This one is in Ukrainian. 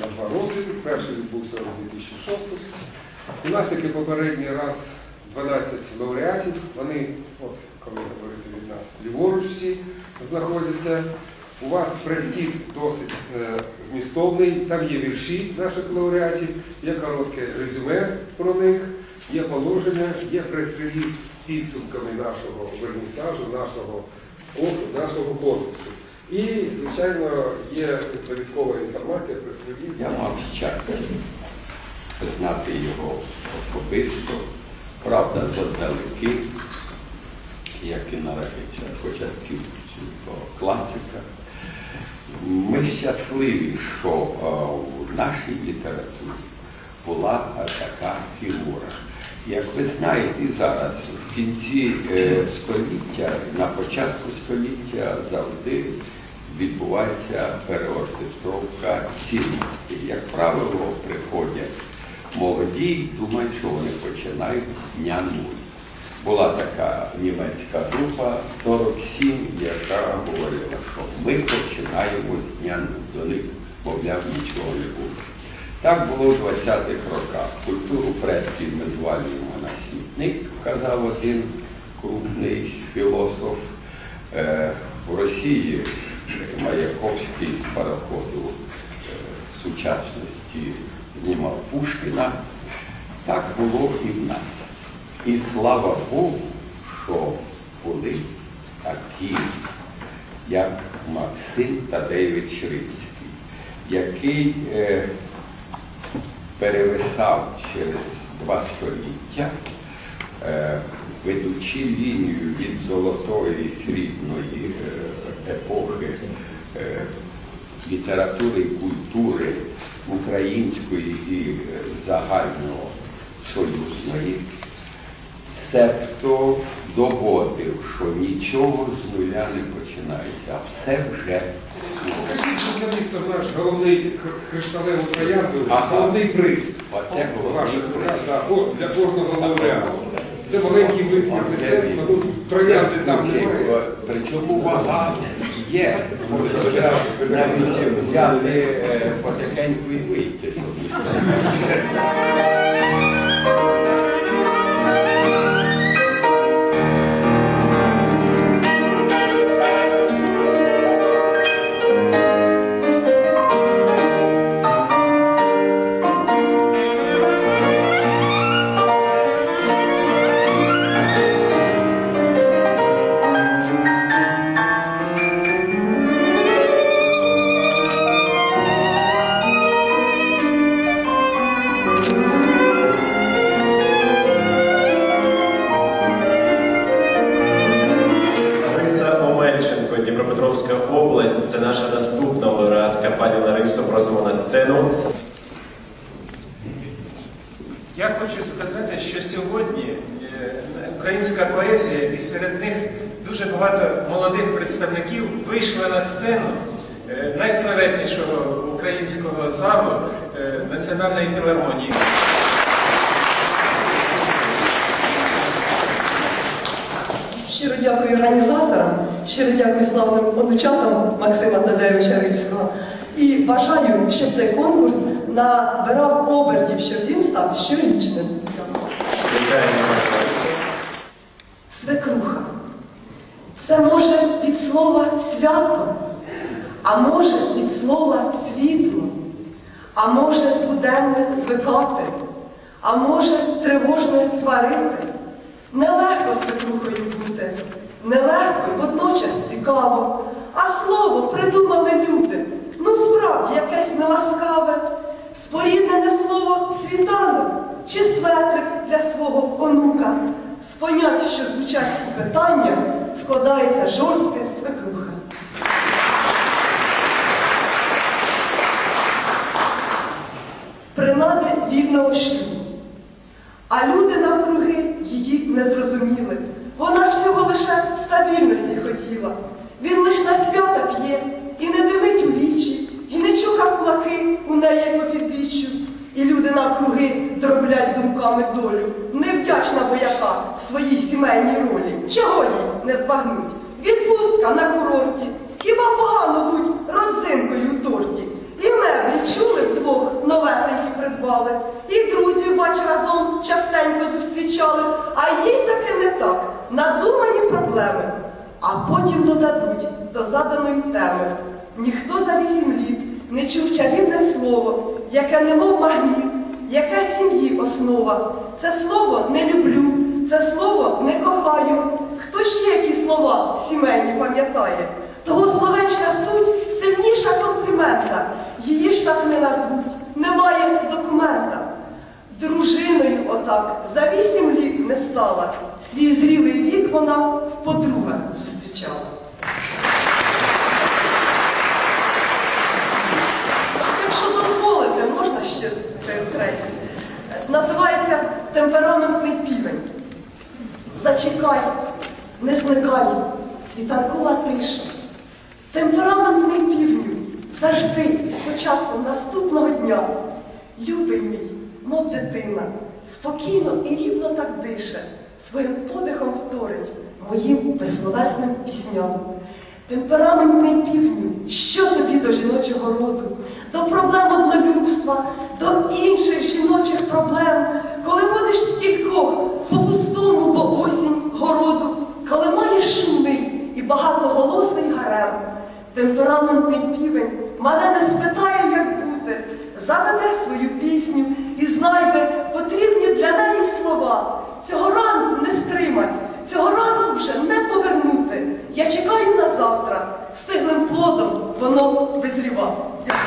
на два роки. Перший відбувся у 2006 У нас, як і попередній раз, 12 лауреатів. Вони, от коли говорити від нас, ліворуч всі знаходяться. У вас прес-кіт досить е, змістовний, там є вірші наших лауреатів, є коротке резюме про них, є положення, є прес-реліз з підсумками нашого вернісажу, нашого, нашого конкурсу. І, звичайно, є довідкова інформація, прес-реліз. Я мав щастя знати його особисто, правда, заздалегідь, як і належить початків цього класика. Ми щасливі, що е, в нашій літературі була е, така фігура. Як ви знаєте, і зараз, в кінці е, століття, на початку століття завжди відбувається переоркестровка цінностей. Як правило, приходять молоді, думають, що вони починають з дня нуль. Була така німецька група 47, яка говорила, що ми починаємо з дня нуль. До них, мовляв, нічого не було. Так було в 20-х роках. Культуру предків ми звалюємо на смітник, казав один крупний філософ. Е, Росії Маяковський з пароходу е, сучасності знімав Пушкіна. Так було і в нас. І слава Богу, що були такі, як Максим Тадеєвич Рильський, який е, перевисав через два століття, е, ведучи лінію від золотої срібної е, епохи е, літератури і культури української і загального союзної, себто доводив, що нічого з нуля не починається, а все вже Покажіть журналістам наш головний кр- кришталеву троянду, головний приз. Оце головний приз. для кожного лауреата. Це маленький витвір мистецтва, ну, троянди там немає. Причому вага є. Навіть взяти е, потихеньку і вийти. Дніпропетровська область. Це наша наступна лауреатка. Пані Ларисо, просимо на сцену. Я хочу сказати, що сьогодні е, українська поезія, і серед них дуже багато молодих представників вийшла на сцену е, найславетнішого українського залу е, Національної філармонії. Щиро дякую організаторам, щиро дякую славним онучатам Максима Тадеовича Рильського. І бажаю, щоб цей конкурс набирав обертів, щоб він став щорічним. Свекруха. Це може від слова свято, а може від слова світло, а може буденне звикати, а може тривожне сварити. Нелегко свекрухою бути, нелегко і водночас цікаво, а слово придумали люди. Ну справді якесь неласкаве, споріднене слово світанок чи светрик для свого онука. З понять, що звучать у питаннях, складається жорстке свекруха. Принади вільного шлюбу. А люди навкруги її не зрозуміли. Вона всього лише стабільності хотіла. Він лиш на свята п'є і не дивить у вічі, і не чуха кулаки у неї по підбіччю. І люди навкруги дроблять думками долю. Невдячна бояка в своїй сімейній ролі. Чого їй не збагнуть? Проблеми. А потім додадуть до заданої теми. Ніхто за вісім літ не чув чарівне слово, яке немов магніт, яке сім'ї основа. Це слово не люблю, це слово не кохаю. Хто ще які слова сімейні пам'ятає? Того словечка суть сильніша комплімента. Її ж так не назвуть, немає документа. Дружиною отак за вісім не стала. Свій зрілий вік вона вподруге зустрічала. Якщо дозволите, можна ще третє. Називається темпераментний півень. Зачекай, не зникай, світанкова тиша. Темпераментний півню завжди і з початком наступного дня. Любий мій, мов дитина, спокійно і рівно так дише, своїм подихом вторить моїм безсловесним пісням. Темпераментний півню, що тобі до жіночого роду, до проблем однолюбства, до інших жіночих проблем, коли ходиш стількох по пустому, бо осінь городу, коли маєш шумний і багатоголосий гарем. Темпераментний півень мене не спитає, як бути, заведе свою пісню City Walk.